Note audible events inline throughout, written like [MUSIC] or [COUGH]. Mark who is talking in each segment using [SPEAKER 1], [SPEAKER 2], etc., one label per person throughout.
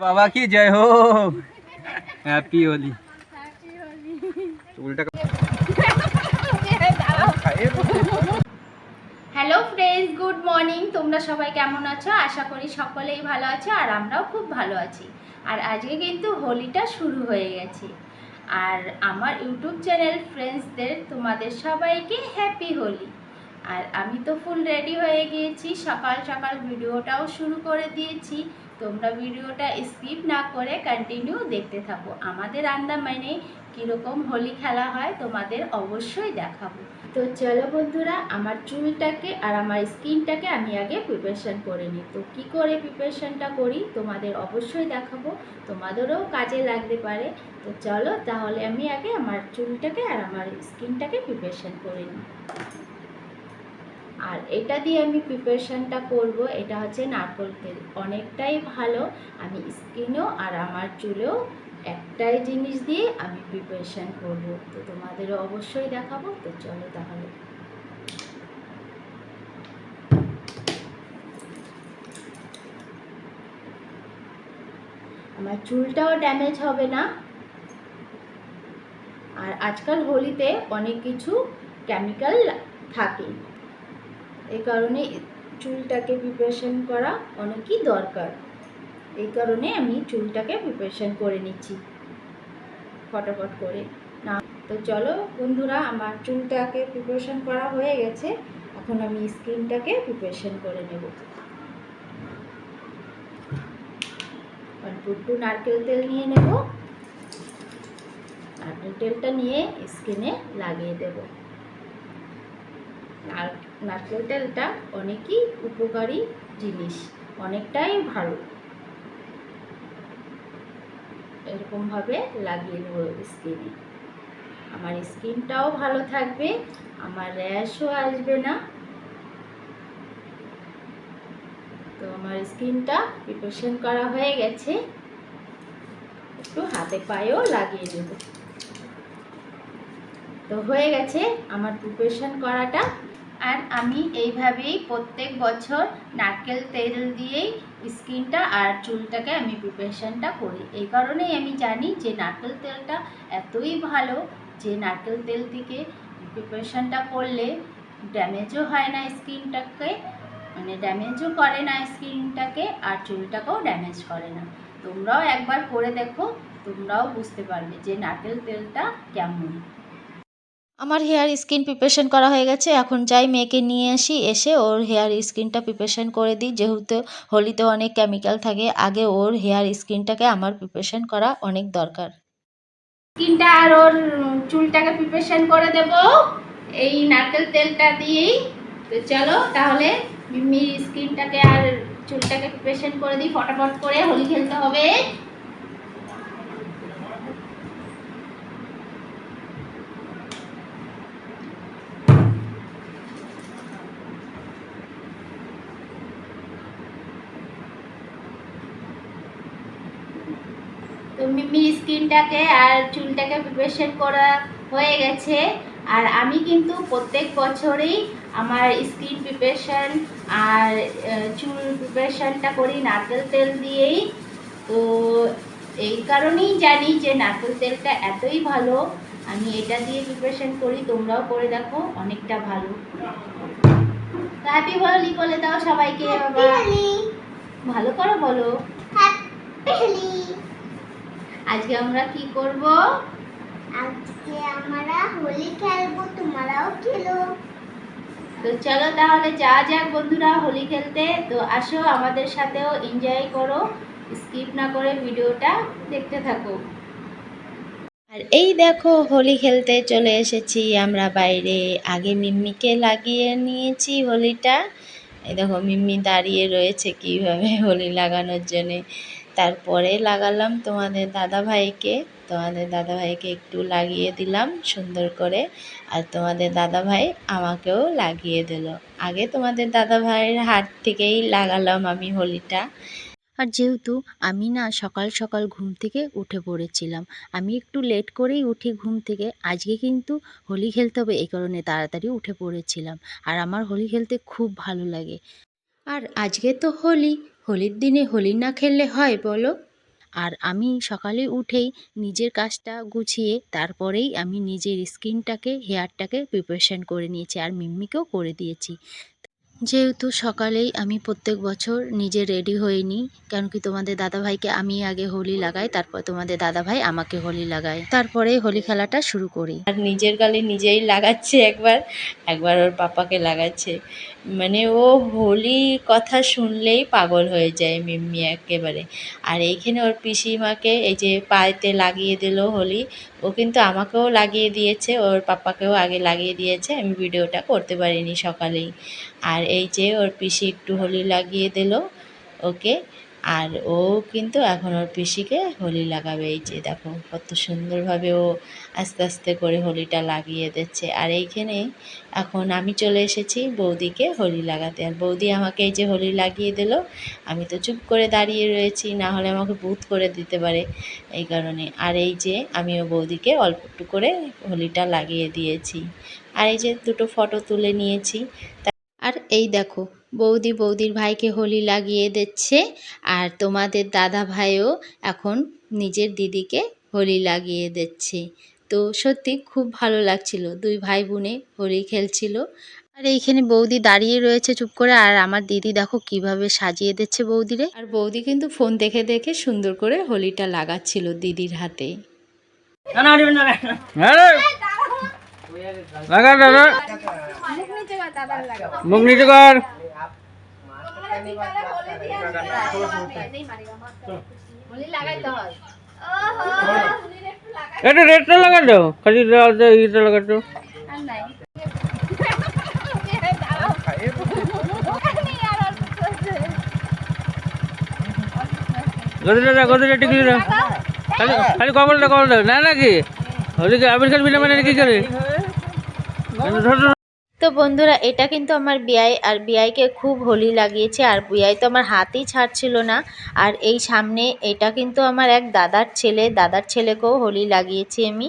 [SPEAKER 1] বাবা কি জয় হোক। Happy Holi
[SPEAKER 2] hello friends good morning তোমরা সবাই কেমন আছো? আশা করি সকলেই ভালো আছো আর আমরাও খুব ভালো আছি। আর আজকে কিন্তু হোলিটা শুরু হয়ে গেছে। আর আমার ইউটিউব চ্যানেল ফ্রেন্ডসদের তোমাদের সবাইকে হ্যাপি হোলি আর আমি তো ফুল রেডি হয়ে গিয়েছি, সকাল সকাল ভিডিওটাও শুরু করে দিয়েছি। তোমরা ভিডিওটা স্কিপ না করে কন্টিনিউ দেখতে থাকো। আমাদের আন্দামানে কীরকম হোলি খেলা হয় তোমাদের অবশ্যই দেখাবো। তো চলো বন্ধুরা, আমার চুলটাকে আর আমার স্কিনটাকে আমি আগে প্রিপারেশান করে নিই। তো কী করে প্রিপারেশনটা করি তোমাদের অবশ্যই দেখাবো। তোমাদেরও কাজে লাগতে পারে। তো চলো তাহলে আমি আগে আমার চুলটাকে আর আমার স্কিনটাকে প্রিপারেশান করে নিই। আর এটা দিয়ে আমি প্রিপারেশনটা করব, এটা হচ্ছে নারকোল তেল। অনেকটাই ভালো, আমি স্কিনেও আর আমার চুলেও একটাই জিনিস দিয়ে আমি প্রিপারেশন করব। তো তোমাদেরও অবশ্যই দেখাবো, তো চলো তাহলে। আমার চুলটাও ড্যামেজ হবে না। আর আজকাল হোলিতে অনেক কিছু কেমিক্যাল থাকে। কারণে চুলটাকে প্রিপারেশন করা অনেকই দরকার। এই কারণে আমি চুলটাকে প্রিপারেশন করে নিচ্ছি। ফটাফট করে। না, তো চলো বন্ধুরা, আমার চুলটাকে প্রিপারেশন করা হয়ে গেছে। এখন আমি স্কিনটাকে প্রিপারেশন করে নেব। একটু নারকেল তেল নিয়ে নেব। নারকেল তেলটা নিয়ে স্কিনে লাগিয়ে দেবো। নার- নারকেল তেলটা অনেকই উপকারী জিনিস, অনেকটাই ভালো। এরকমভাবে লাগিয়ে নেব স্কিনে আমার স্কিনটাও ভালো থাকবে, আমার র্যাশও আসবে না। তো আমার স্কিনটা প্রিপারেশন করা হয়ে গেছে। একটু হাতে পায়েও লাগিয়ে দেব তো হয়ে গেছে, আমার প্রিপারেশন করাটা। আর আমি এইভাবেই প্রত্যেক বছর নারকেল তেল দিয়েই স্কিনটা আর চুলটাকে আমি প্রিপারেশানটা করি। এই কারণেই আমি জানি যে নারকেল তেলটা এতই ভালো যে নারকেল তেল থেকে প্রিপারেশানটা করলে ড্যামেজও হয় না স্কিনটাকে মানে ড্যামেজও করে না স্কিনটাকে আর চুলটাকেও ড্যামেজ করে না। তোমরাও একবার করে দেখো, তোমরাও বুঝতে পারবে যে নারকেল তেলটা কেমন।
[SPEAKER 3] আমার হেয়ার স্কিন প্রিপারেশন করা হয়ে গেছে, এখন যাই মেয়েকে নিয়ে আসি, এসে ওর হেয়ার স্কিনটা প্রিপারেশন করে দিই। যেহেতু হোলিতে অনেক কেমিক্যাল থাকে, আগে ওর হেয়ার স্কিনটাকে আমার প্রিপারেশন করা অনেক দরকার।
[SPEAKER 2] স্কিনটা আর ওর চুলটাকে প্রিপারেশন করে দেব, এই নারকেল তেলটা দিয়েই। তো চলো, তাহলে মিমির স্কিনটাকে আর চুলটাকে প্রিপারেশন করে দিই, ফটাফট করে হোলি খেলতে হবে তো মিমির স্কিনটাকে আর চুলটাকে প্রিপারেশন করা হয়ে গেছে। আর আমি কিন্তু প্রত্যেক বছরেই আমার স্কিন প্রিপারেশন আর চুল প্রিপারেশনটা করি নারকেল তেল দিয়েই। তো এই কারণেই জানি যে নারকেল তেলটা এতই ভালো। আমি এটা দিয়ে প্রিপারেশন করি তোমরাও করে দেখো অনেকটা ভালো। হ্যাপি হোলি বলে দাও সবাইকে ভালো করো বলো। আজকে আমরা কি করব?
[SPEAKER 4] আজকে আমরা হোলি খেলব তোমরাও খেলো।
[SPEAKER 2] তো চলো তাহলে যা যাক বন্ধুরা হোলি খেলতে। তো আসো আমাদের সাথেও এনজয় করো। স্কিপ না করে ভিডিওটা দেখতে থাকো।
[SPEAKER 3] আর এই দেখো হোলি খেলতে চলে এসেছি আমরা বাইরে। আগে মিম্মিকে লাগিয়ে নিয়েছি হোলিটা। এই দেখো মিম্মি দাঁড়িয়ে রয়েছে কীভাবে [LAUGHS] হোলি লাগানোর জন্যে। তারপরে লাগালাম তোমাদের দাদা ভাইকে তোমাদের দাদা ভাইকে একটু লাগিয়ে দিলাম সুন্দর করে। আর তোমাদের দাদা ভাই আমাকেও লাগিয়ে দিল। আগে তোমাদের দাদা ভাইয়ের হাত থেকেই লাগালাম আমি হোলিটা। আর যেহেতু আমি না সকাল সকাল ঘুম থেকে উঠে পড়েছিলাম, আমি একটু লেট করেই উঠি ঘুম থেকে। আজকে কিন্তু হোলি খেলতে হবে, এই কারণে তাড়াতাড়ি উঠে পড়েছিলাম। আর আমার হোলি খেলতে খুব ভালো লাগে। আর আজকে তো হোলি, হোলির দিনে হোলি না খেললে হয় বলো? আর আমি সকালে উঠেই নিজের কাজটা গুছিয়ে তারপরেই আমি নিজের স্কিনটাকে হেয়ারটাকে প্রিপারেশান করে নিয়েছি, আর মিম্মিকেও করে দিয়েছি। যেহেতু সকালেই আমি প্রত্যেক বছর নিজে রেডি হয়ে নিই কারণ কি তোমাদের দাদাভাইকে আমি আগে হোলি লাগাই, তারপর তোমাদের দাদাভাই আমাকে হোলি লাগায়। তারপরে হোলি খেলাটা শুরু করি। আর নিজের গালে নিজেই লাগাচ্ছে একবার একবার ওর পাপাকে লাগাচ্ছে। মানে ও হোলি কথা শুনলেই পাগল হয়ে যায় মিম্মি একেবারে। আর এইখানে ওর পিসিমাকে এই যে পায়েতে লাগিয়ে দিল হোলি ও কিন্তু আমাকেও লাগিয়ে দিয়েছে, ওর পাপাকেও আগে লাগিয়ে দিয়েছে, আমি ভিডিওটা করতে পারিনি সকালেই। আর এই যে ওর পিসি একটু হোলি লাগিয়ে দিল ওকে আর ও কিন্তু এখন ওর পিসিকে হোলি লাগাবে। এই যে দেখো, কত সুন্দরভাবে ও আস্তে আস্তে করে হোলিটা লাগিয়ে দিচ্ছে। আর এইখানে এখন আমি চলে এসেছি বৌদিকে হোলি লাগাতে। আর বৌদি আমাকে এই যে হোলি লাগিয়ে দিল, আমি তো চুপ করে দাঁড়িয়ে রয়েছি, না হলে আমাকে বুথ করে দিতে পারে এই কারণে। আর এই যে আমিও বৌদিকে অল্প একটু করে হোলিটা লাগিয়ে দিয়েছি। আর এই যে দুটো ফটো তুলে নিয়েছি। আর এই দেখো বৌদি বৌদির ভাইকে হোলি লাগিয়ে দিচ্ছে আর তোমাদের দাদা ভাইও এখন নিজের দিদিকে হোলি লাগিয়ে দিচ্ছে। তো সত্যি খুব ভালো লাগছিল দুই ভাই বোনে হোলি খেলছিল। আর এইখানে বৌদি দাঁড়িয়ে রয়েছে চুপ করে আর আমার দিদি দেখো কীভাবে সাজিয়ে দিচ্ছে বৌদিরে। আর বৌদি কিন্তু ফোন দেখে দেখে সুন্দর করে হোলিটা লাগাচ্ছিল দিদির হাতে।
[SPEAKER 1] আরে লাগা দাদা মুখ নিচে কর। এটা রেটটা লাগা দাও। খালি ইটা লাগা দাও। গদিটা দাও গদিটা টিকলি দাও। খালি খালি কমলটা কমল দাও। না নাকি হোলিকে আবির খেলবি না মানে কি করে? ধর।
[SPEAKER 3] তো বন্ধুরা এটা কিন্তু আমার বিয়াই আর বিয়াইকে খুব হোলি লাগিয়েছে আর বিয়াই তো আমার হাতই ছাড়ছিল না। আর এই সামনে এটা কিন্তু আমার এক দাদার ছেলে দাদার ছেলেকেও হোলি লাগিয়েছি আমি।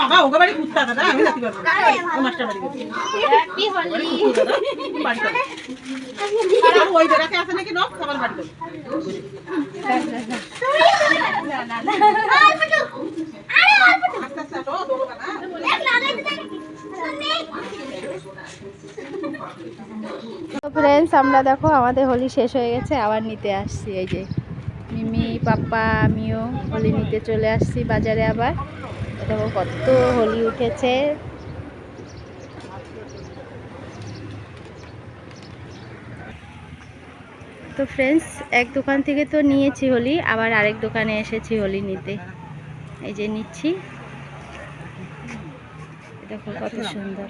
[SPEAKER 5] বাবা ওকে বাড়ি কুত্তা দাদা আমি যেতে পারব ও মাস্টার বাড়ি
[SPEAKER 2] হ্যাপি হোলি?
[SPEAKER 5] বাড়ি আর ওই জায়গাতে আছে নাকি নখ সবার বাড়ি যাবে। আস্তে আস্তে আসো, দৌড়বে না।
[SPEAKER 3] তো ফ্রেন্ডস আমরা দেখো আমাদের হোলি শেষ হয়ে গেছে আবার নিতে আসছি এই যে। মিমি পাপ্পা আমিও হোলি নিতে চলে আসছি বাজারে আবার। দেখো কত হোলি উঠেছে। তো ফ্রেন্ডস এক দোকান থেকে তো নিয়েছি হোলি, আবার আরেক দোকানে এসেছি হোলি নিতে। এই যে নিচ্ছি। দেখো কত সুন্দর।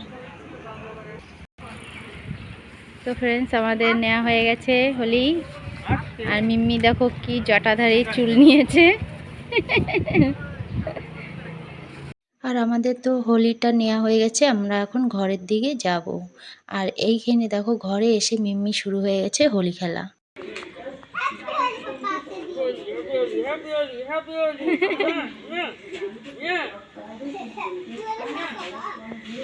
[SPEAKER 3] তো ফ্রেন্ডস আমাদের নেওয়া হয়ে গেছে হোলি। আর মিম্মি দেখো কি জটাধারী চুল নিয়েছে। আর আমাদের তো হোলিটা নেওয়া হয়ে গেছে আমরা এখন ঘরের দিকে যাব। আর এইখানে দেখো ঘরে এসে মিম্মি শুরু হয়ে গেছে হোলি খেলা। [LAUGHS]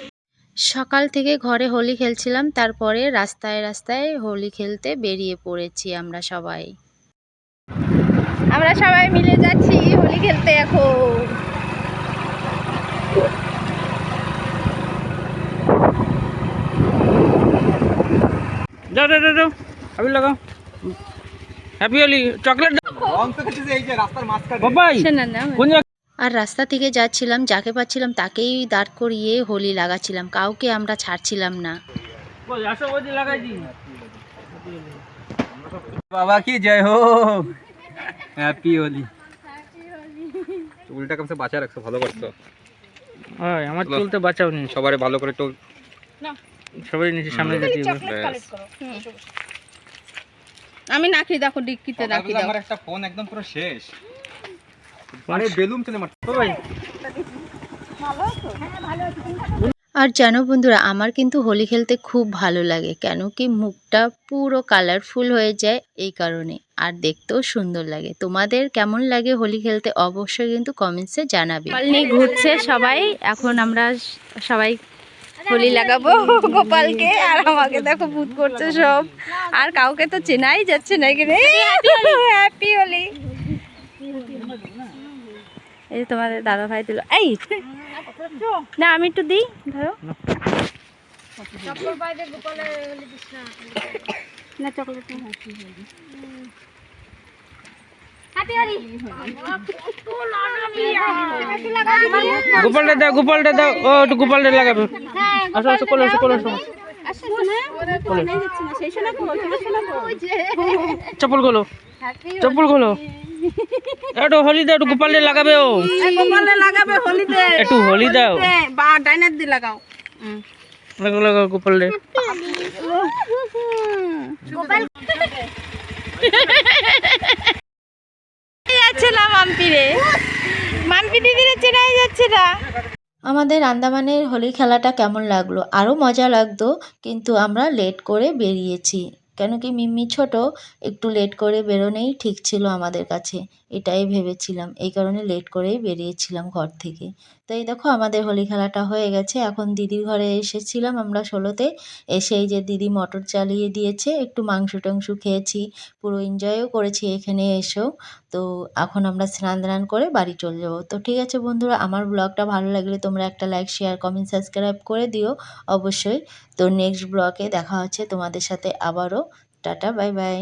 [SPEAKER 3] [LAUGHS] সকাল থেকে ঘরে হোলি খেলছিলাম তারপরে রাস্তায় রাস্তায় হোলি খেলতে বেরিয়ে পড়েছি আমরা সবাই। আমরা সবাই মিলে যাচ্ছি হোলি খেলতে এখন।
[SPEAKER 1] যাও যাও যাও, আবির লাগাও। হ্যাপি হোলি চকলেট বাবাই
[SPEAKER 3] শোনা না
[SPEAKER 1] কোন
[SPEAKER 3] আর রাস্তা থেকে যাচ্ছিলাম যাকে পাচ্ছিলাম তাকেই দাঁড় করিয়ে হোলি লাগাচ্ছিলাম কাউকে আমরা ছাড়ছিলাম না।
[SPEAKER 1] বাবা কি জয় হোক। হ্যাপি হোলি
[SPEAKER 6] চুলটা কমসে বাঁচা রাখছো ভালো করছ?
[SPEAKER 1] হয় আমার চুল। তো বাঁচাও নি
[SPEAKER 6] সবারে ভালো করে একটু
[SPEAKER 1] সবাই নিচে সামনে যেতে হবে।
[SPEAKER 3] আমি নাকি দেখো ডিক্কিতে রাখি দাও।
[SPEAKER 6] আমার একটা ফোন একদম পুরো শেষ। মানে মারছে
[SPEAKER 3] আর জানো বন্ধুরা আমার কিন্তু হোলি খেলতে খুব ভালো লাগে কেন কি মুখটা পুরো কালারফুল হয়ে যায় এই কারণে আর দেখতেও সুন্দর লাগে। তোমাদের কেমন লাগে হোলি খেলতে অবশ্যই কিন্তু কমেন্টসে জানাবে।
[SPEAKER 2] ঘুরছে সবাই এখন আমরা সবাই হোলি লাগাবো গোপালকে আর আমাকে দেখো ভূত করছে সব। আর কাউকে তো চেনাই যাচ্ছে না কি হ্যাপি হোলি এই যে তোমাদের দাদা ভাই দিল। এই! না আমি একটু দিই ধরো। না চকলেট
[SPEAKER 1] গোপালটা দাও গোপালটা দাও। ও একটু গোপালটা লাগাবে। আসো আসো কোলে আসো কোলে আসো। চপ্পল খোলো। চপ্পল খোলো। একটু হোলি দাও একটু গোপালটা লাগাবে ও।
[SPEAKER 5] গোপালে লাগাবে হোলিতে
[SPEAKER 1] একটু হোলি দাও।
[SPEAKER 5] বা ডাইনার দিয়ে লাগাও।
[SPEAKER 1] লাগাও লাগাও গোপালটা
[SPEAKER 2] যাচ্ছে না মাম্পিরে মাম্পি দিদিরে চেনাই যাচ্ছে না।
[SPEAKER 3] আমাদের আন্দামানের হোলি খেলাটা কেমন লাগল? আরও মজা লাগতো কিন্তু আমরা লেট করে বেরিয়েছি। কেন কি মিম্মি ছোট একটু লেট করে বেরোনেই ঠিক ছিল আমাদের কাছে। এটাই ভেবেছিলাম। এই কারণে লেট করেই বেরিয়েছিলাম ঘর থেকে। তো এই দেখো আমাদের হোলি খেলাটা হয়ে গেছে। এখন দিদির ঘরে এসেছিলাম আমরা ষোলোতে। এসে যে দিদি মটর চালিয়ে দিয়েছে, একটু মাংস টাংস খেয়েছি, পুরো এনজয়ও করেছি এখানে এসেও। তো এখন আমরা স্নান দান করে বাড়ি চলে যাব। তো ঠিক আছে বন্ধুরা, আমার ব্লগটা ভালো লাগলে তোমরা একটা লাইক শেয়ার কমেন্ট সাবস্ক্রাইব করে দিও অবশ্যই। তো নেক্সট ব্লগে দেখা হচ্ছে তোমাদের সাথে আবারও। Tata bye bye